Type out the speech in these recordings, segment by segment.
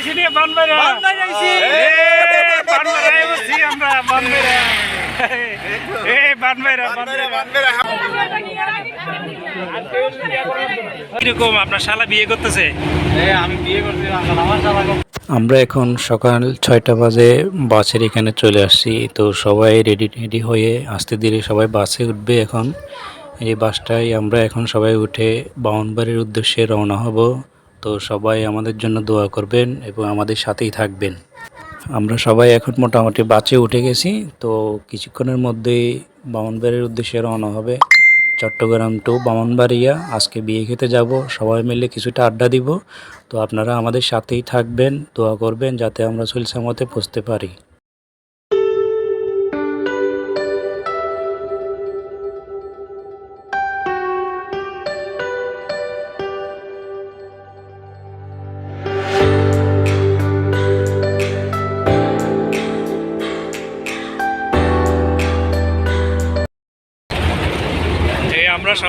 আইছি রে বানবাইরা বানবাই আইছি। বানবাইরা আইছি আমরা বানবাইরা এ বানবাইরা বানবাইরা কীরকম আপনার শালা বিয়ে করতেছে? আমি বিয়ে করছি আমার শালা আমরা এখন সকাল ছয়টা বাজে বাসের এখানে চলে আসছি। তো সবাই রেডি রেডি হয়ে আস্তে ধীরে সবাই বাসে উঠবে এখন। এই বাসটাই আমরা এখন সবাই উঠে বাউনবাড়ির উদ্দেশ্যে রওনা হব। তো সবাই আমাদের জন্য দোয়া করবেন এবং আমাদের সাথেই থাকবেন। আমরা সবাই এখন মোটামুটি বাঁচে উঠে গেছি, তো কিছুক্ষণের মধ্যেই বামনবাড়ির উদ্দেশ্যে রওনা হবে। চট্টগ্রাম টু বামনবাড়িয়া, আজকে বিয়ে খেতে যাব, সবাই মিলে কিছুটা আড্ডা দিব। তো আপনারা আমাদের সাথেই থাকবেন, দোয়া করবেন যাতে আমরা সুলসামতে পৌঁছতে পারি।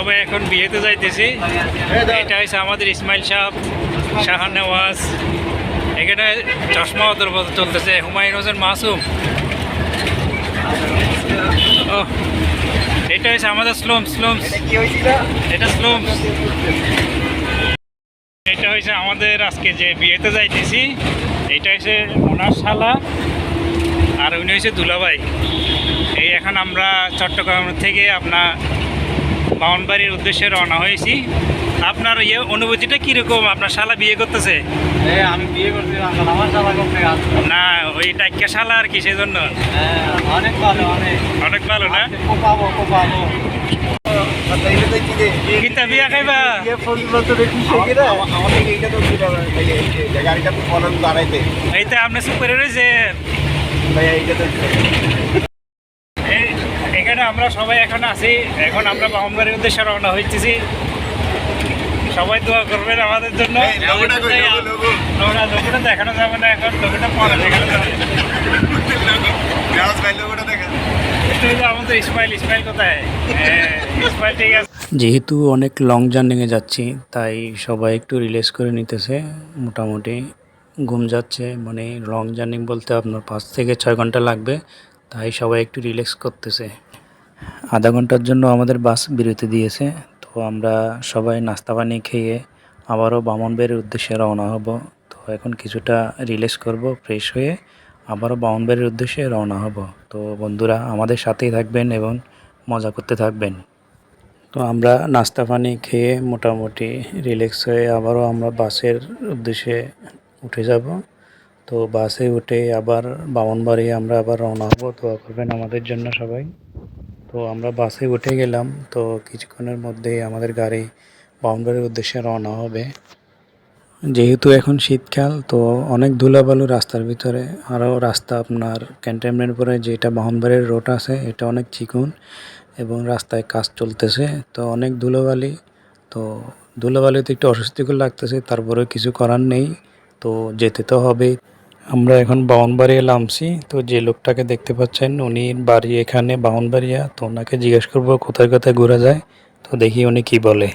সবাই এখন বিয়েতে যাইতেছি। এটা হচ্ছে আমাদের ইসমাইল সাহ, শাহান নেওয়াজ। এখানে চশমা মতো চলতেছে, হুমায়ুন হোসেন মাসুম। এটা হচ্ছে আমাদের স্লোম হয়েছিল এটা স্লোমস। এটা হচ্ছে আমাদের আজকে যে বিয়েতে যাইতেছি, এটা হচ্ছে ওনার শালা, আর উনি হচ্ছে দুলাভাই। এই এখন আমরা চট্টগ্রাম থেকে আপনার বাউনবাড়ির উদ্দেশ্যে রওনা হয়েছি। আপনার ইয়ে অনুভূতিটা কীরকম? আপনার শালা বিয়ে করতেছে? আমি বিয়ে করছি আমার শালা করতে না ওই টাইকা শালা আর কি সেজন্য। অনেক ভালো অনেক। অনেক ভালো না? কোপাবো কোপাবো। গীতা বিয়া খাইবা? এইটা আপনি সুপারে রয়েছে এই এখানে আমরা সবাই এখন আছি। এখন আমরা বাহনবাড়ির উদ্দেশ্যে রওনা হইতেছি। সবাই দোয়া করবেন আমাদের জন্য। লোকটা দেখানো যাবে না এখন লোকটা পরে দেখানো যাবে। আমাদের ইসমাইল ইসমাইল কোথায়? হ্যাঁ, ইসমাইল ঠিক আছে। যেহেতু অনেক লং জার্নিংয়ে যাচ্ছি তাই সবাই একটু রিলেক্স করে নিতেছে। মোটামুটি ঘুম যাচ্ছে মানে লং জার্নি বলতে আপনার পাঁচ থেকে ছয় ঘণ্টা লাগবে তাই সবাই একটু রিল্যাক্স করতেছে। আধা ঘণ্টার জন্য আমাদের বাস বিরতি দিয়েছে, তো আমরা সবাই নাস্তা পানি খেয়ে আবারও বামনবাড়ির উদ্দেশ্যে রওনা হব। তো এখন কিছুটা রিল্যাক্স করব ফ্রেশ হয়ে আবারও বামনবাড়ির উদ্দেশ্যে রওনা হব। তো বন্ধুরা, আমাদের সাথেই থাকবেন এবং মজা করতে থাকবেন। তো আমরা নাস্তা পানি খেয়ে মোটামুটি রিল্যাক্স হয়ে আবারও আমরা বাসের উদ্দেশ্যে উঠে যাব। তো বাসে উঠে আবার বামনবাড়ি আমরা আবার রওনা হব। দোয়া করবেন আমাদের জন্য সবাই। তো আমরা বাসে উঠে গেলাম। তো কিছুক্ষণের মধ্যেই আমাদের গাড়ি বাউন্ডারির উদ্দেশ্যে রওনা হবে। যেহেতু এখন শীতকাল, তো অনেক ধুলাবালু রাস্তার ভিতরে। আরও রাস্তা আপনার ক্যান্টনমেন্ট পরে যেটা বাহনবাড়ির রোড আছে, এটা অনেক চিকুন এবং রাস্তায় কাজ চলতেছে। তো অনেক ধুলোবালি, তো ধুলোবালিতে একটু অস্বস্তিকর লাগতেছে তারপরে কিছু করার নেই। তো যেতে তো হবেই। আমরা এখন বাউনবাড়ি নামছি। তো যে লোকটাকে দেখতে পাচ্ছেন, উনি বাড়ি এখানে বাউনবাড়িয়া। তো ওনাকে জিজ্ঞেস করব কোথায় কোথায় ঘোরা যায়। তো দেখি উনি কি বলে।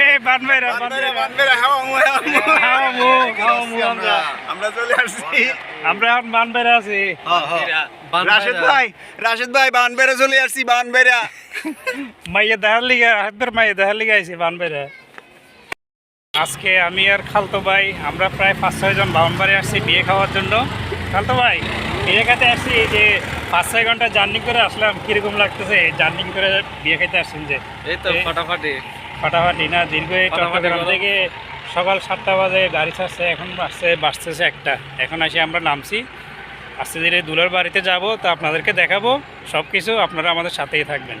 এ বানবাইরা বানবাইরা খাও মু খাও মু। আমরা। আমরা। চলে আসছি। আমরা এখন বানবাইরা আছি। রাশেদ ভাই রাশেদ ভাই বানবেরা চলে আসছি বানবেরা মাইয়া দেখার লিগা হাতের মাইয়া দেখার লিগা আইছি বানবাইরা আজকে আমি আর খালতো ভাই আমরা প্রায় পাঁচ ছয় জন বাউনবাড়ি আসছি বিয়ে খাওয়ার জন্য। খালতো ভাই বিয়ে খেতে আসছি যে পাঁচ ছয় ঘণ্টা জার্নি করে আসলাম কীরকম লাগতেছে? জার্নি করে বিয়ে খেতে আসছেন যে। এই তো ফাটাফাটি। ফাটাফাটি না দীর্ঘ এই চট্টগ্রাম থেকে সকাল সাতটা বাজে গাড়ি ছাড়ছে এখন বাসছে বাসতেছে একটা। এখন আসি আমরা নামছি। আস্তে ধীরে দুলার বাড়িতে যাব তো আপনাদেরকে দেখাবো। সব কিছু আপনারা আমাদের সাথেই থাকবেন।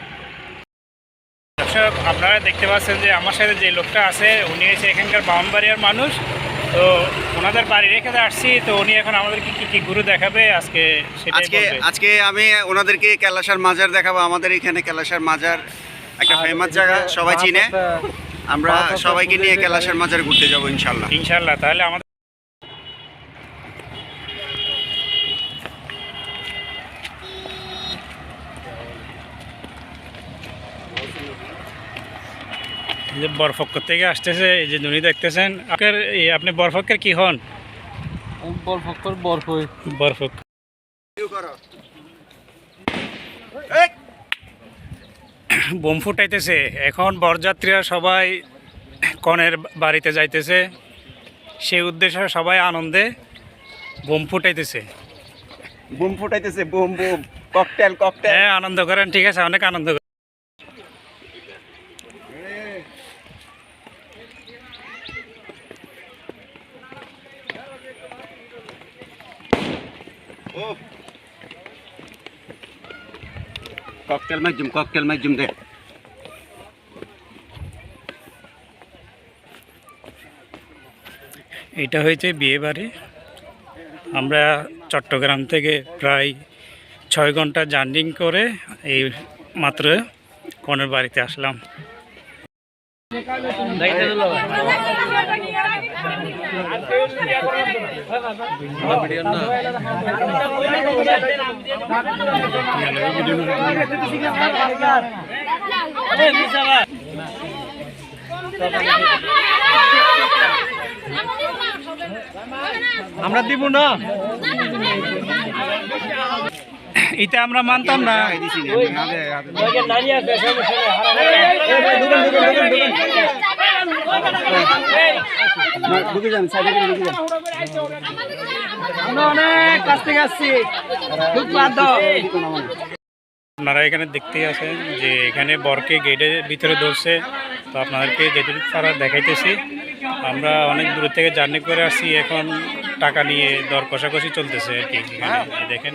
দর্শক আপনারা দেখতে পাচ্ছেন যে আমার সাথে যে লোকটা আছে উনি হচ্ছে এখানকার বাউনবাড়িয়ার মানুষ। তো ওনাদের বাড়ি রেখে আসছি তো উনি এখন আমাদেরকে কি কি গুরু দেখাবে আজকে সেটাই আজকে আজকে আমি ওনাদেরকে কেলাসার মাজার দেখাবো আমাদের এখানে কেলাসার মাজার। একটা ফেমাস জায়গা সবাই চিনে। আমরা সবাইকে নিয়ে কেলাসার মাজার ঘুরতে যাব ইনশাল্লাহ। ইনশাল্লাহ তাহলে আমাদের এই যে বরফক্কর থেকে আসতেছে এই যে নুনি দেখতেছেন। আপনার আপনি বরফক্কের কি হন? বরফ ফক্কর বরফ বরফক। বোম ফুটাইতেছে। এখন বরযাত্রীরা সবাই কনের বাড়িতে যাইতেছে। সেই উদ্দেশ্যে সবাই আনন্দে বোম ফুটাইতেছে। বুম ফুটাইতেছে বুম বুম ককটেল ককটেল। হ্যাঁ আনন্দ করেন ঠিক আছে অনেক আনন্দ করেন। ককটেল মাইজুম ককটেল মাইজুম দে এটা হয়েছে বিয়ে বাড়ি। আমরা চট্টগ্রাম থেকে প্রায় ছয় ঘণ্টা জার্নিং করে এই মাত্র কনের বাড়িতে আসলাম। আমরা দিব না এটা আমরা মানতাম না। আপনারা এখানে দেখতেই আছেন যে এখানে বরকে গেটের ভিতরে ধরছে। তো আপনাদেরকে যেটুকু তারা দেখাইতেছি, আমরা অনেক দূর থেকে জার্নি করে আসছি, এখন টাকা নিয়ে দর কষাকষি চলতেছে আর কি। দেখেন।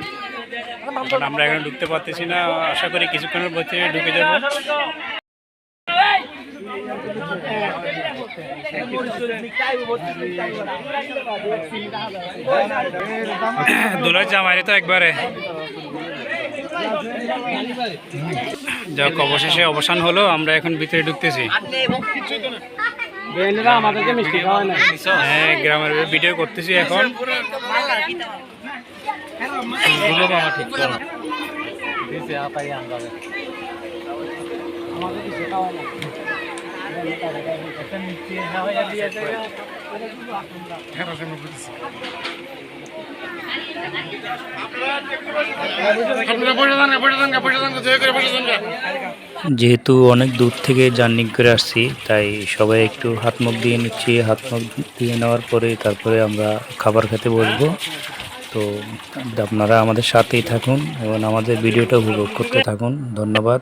আমরা এখানে ঢুকতে পারতেছি না। আশা করি কিছুক্ষণের মধ্যে ঢুকে যাব। দুলার জামাইরে তো একবারে। যাক অবশেষে অবসান হলো। আমরা এখন ভিতরে ঢুকতেছি। হ্যাঁ গ্রামের ভিডিও করতেছি এখন। যেহেতু অনেক দূর থেকে জার্নি করে আসছি, তাই সবাই একটু হাত মুখ দিয়ে নিচ্ছি। হাত মুখ দিয়ে নেওয়ার পরে তারপরে আমরা খাবার খেতে বসবো। তো আপনারা আমাদের সাথেই থাকুন এবং আমাদের ভিডিওটা উপভোগ করতে থাকুন। ধন্যবাদ।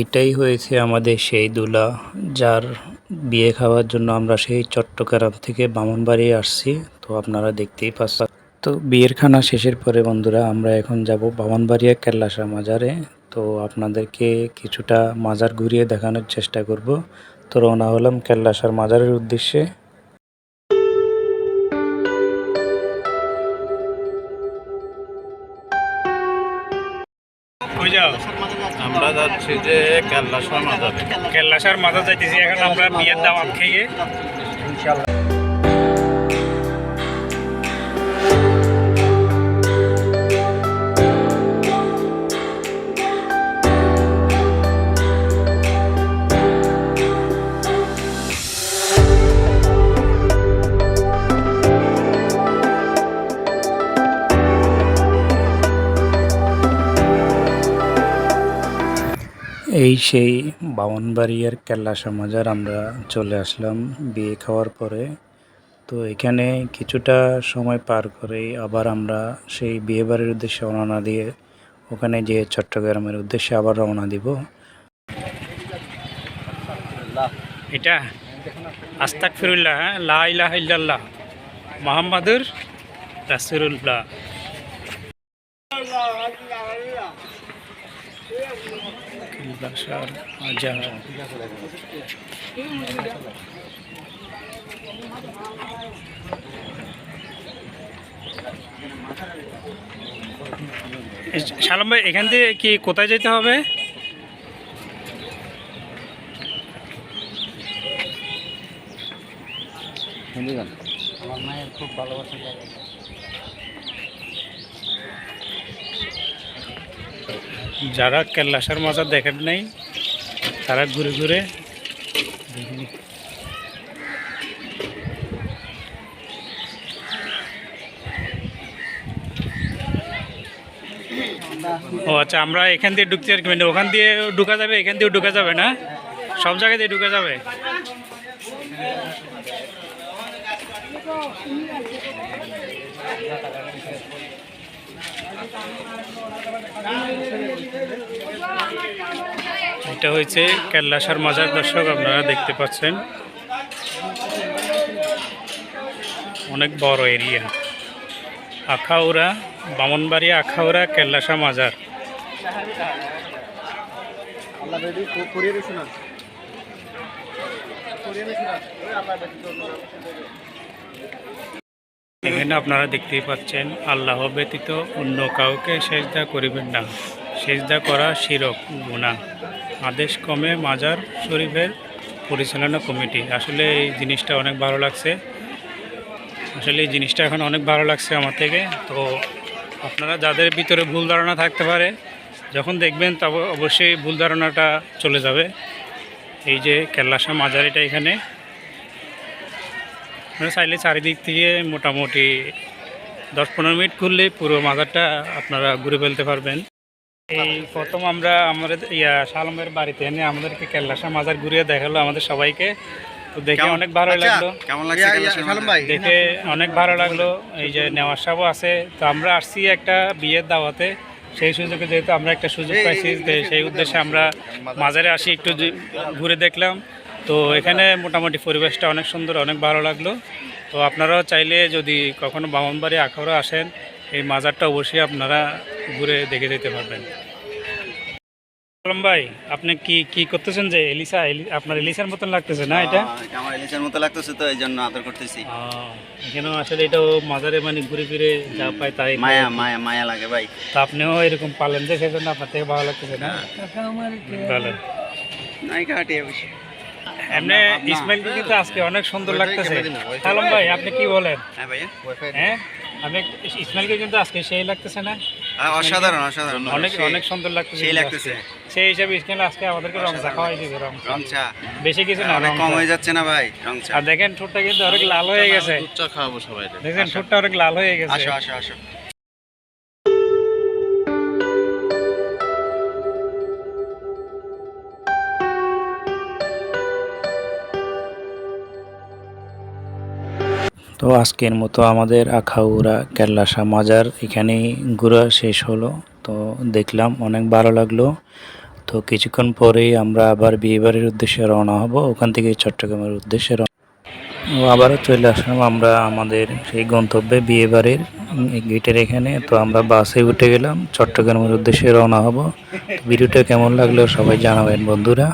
এটাই হয়েছে আমাদের সেই দুলা, যার বিয়ে খাওয়ার জন্য আমরা সেই চট্টগ্রাম থেকে বামনবাড়ি আসছি। তো আপনারা দেখতেই পাচ্ছেন। তো বিয়ের খানা শেষের পরে বন্ধুরা, আমরা এখন যাব বামনবাড়িয়া কেল্লাসা মাজারে। তো আপনাদেরকে কিছুটা মাজার ঘুরিয়ে দেখানোর চেষ্টা করব। তো রওনা হলাম কেল্লাসার মাজারের উদ্দেশ্যে। যাও। আমরা যাচ্ছি যে কেল্লাসার মাজার কেল্লাসার মাথা যাইতেছি এখন আমরা বিয়ের দাওয়াত খেয়ে এই সেই বামনবাড়িয়ার কেল্লা সমাজার আমরা চলে আসলাম বিয়ে খাওয়ার পরে। তো এখানে কিছুটা সময় পার করে আবার আমরা সেই বিয়ে বাড়ির উদ্দেশ্যে রওনা দিয়ে ওখানে যে চট্টগ্রামের উদ্দেশ্যে আবার রওনা দিব। এটা আস্তাক ফিরুল্লাহ হ্যাঁ লা ইলাহা ইল্লাল্লাহ, মোহাম্মদুর রাসূলুল্লাহ। কিল্লাসার মাজার শালম ভাই এখান থেকে কি কোথায় যেতে হবে? যারা কেল্লাসার মাজার দেখেন নাই, তারা ঘুরে ঘুরে ও আচ্ছা আমরা এখান দিয়ে ঢুকতে আর কি মানে ওখান দিয়ে ঢুকা যাবে, এখান দিয়েও ঢুকা যাবে না? সব জায়গায় দিয়ে ঢুকা যাবে? এটা হয়েছে কেল্লাসার মাজার দর্শক, আপনারা দেখতে পাচ্ছেন। অনেক বড় এরিয়া। আখাউড়া, বামনবাড়ি, আখাউড়া কেল্লাসা মাজার বেদি করিয়ে দিছ না করিয়ে দিছ না ওই আল্লাহ বেদি এখানে আপনারা দেখতেই পাচ্ছেন, আল্লাহ ব্যতীত অন্য কাউকে সেজদা করিবেন না। সেজদা করা শিরক গুণা আদেশ কমে মাজার শরীফের পরিচালনা কমিটি। আসলে এই জিনিসটা অনেক ভালো লাগছে। আসলে এই জিনিসটা এখন অনেক ভালো লাগছে আমার থেকে। তো আপনারা যাদের ভিতরে ভুল ধারণা থাকতে পারে, যখন দেখবেন তবে অবশ্যই ভুল ধারণাটা চলে যাবে। এই যে কেল্লাসা মাজার এটা এখানে। আপনারা চাইলে চারিদিক থেকে মোটামুটি দশ পনেরো মিনিট ঘুরলে পুরো মাজারটা আপনারা ঘুরে ফেলতে পারবেন এই প্রথম আমরা আমাদের ইয়া শালমের বাড়িতে এনে আমাদেরকে কেল্লাসা মাজার ঘুরিয়ে দেখাল আমাদের সবাইকে তো দেখে অনেক ভালো আচ্ছা, লাগল কেমন লাগছে দেখে অনেক ভালো লাগল এই যে নেওয়ার সাবও আছে তো আমরা আসছি একটা বিয়ের দাওয়াতে সেই সুযোগে যেহেতু আমরা একটা সুযোগ পাইছি সেই উদ্দেশ্যে আমরা মাজারে আসি একটু ঘুরে দেখলাম তো এখানে মোটামুটি পরিবেশটা অনেক সুন্দর অনেক ভালো লাগল। তো আপনারাও চাইলে যদি কখনো বামনবাড়ি আখাউড়া আসেন এই মাজারটা অবশ্যই আপনারা ঘুরে দেখে যেতে পারবেন। ভাই আপনি কি কি করতেছেন যে এলিসা আপনার এলিসার মতন লাগতেছে না এটা? আমার ইলিশের মতো লাগতেছে তো এই জন্য আদর করতেছি। এখানেও আসলে এটাও মাজারে মানে ঘুরে ফিরে যা পায় তাই মায়া মায়া মায়া লাগে ভাই। তো আপনিও এরকম পালেন যে সেজন্য আপনার থেকে ভালো লাগতেছে না? ভালো। নাই কাটে অবশ্যই এমনি ইসমাইলকে কিন্তু আজকে অনেক সুন্দর লাগতেছে। সালাম ভাই আপনি কি বলেন? হ্যাঁ হ্যাঁ? আমি ইসমাইলকে কিন্তু আজকে সেই লাগতেছে না? অসাধারণ অসাধারণ। অনেক সেই- অনেক সুন্দর লাগতেছে সেই লাগতেছে। সেই হিসাবে ইসমাইল আজকে আমাদেরকে রং চা খাওয়াই দিয়েছে রং রং চা। বেশি কিছু না অনেক কম হয়ে যাচ্ছে না ভাই রং চা। আর দেখেন ঠোঁটটা কিন্তু অনেক লাল হয়ে গেছে চা খাওয়াবো সবাই দেখেন ঠোঁটটা অনেক লাল হয়ে গেছে। আসো আসো আসো। তো আজকের মতো আমাদের আখাউড়া কেল্লাসা মাজার এখানেই ঘোরা শেষ হলো। তো দেখলাম অনেক ভালো লাগল। তো কিছুক্ষণ পরেই আমরা আবার বিয়েবাড়ির উদ্দেশ্যে রওনা হব। ওখান থেকে চট্টগ্রামের উদ্দেশ্যে রওনা আবারও চলে আসলাম আমরা আমাদের সেই গন্তব্যে বিয়েবাড়ির গেটের এখানে। তো আমরা বাসে উঠে গেলাম, চট্টগ্রামের উদ্দেশ্যে রওনা হব। ভিডিওটা কেমন লাগল সবাই জানাবেন বন্ধুরা।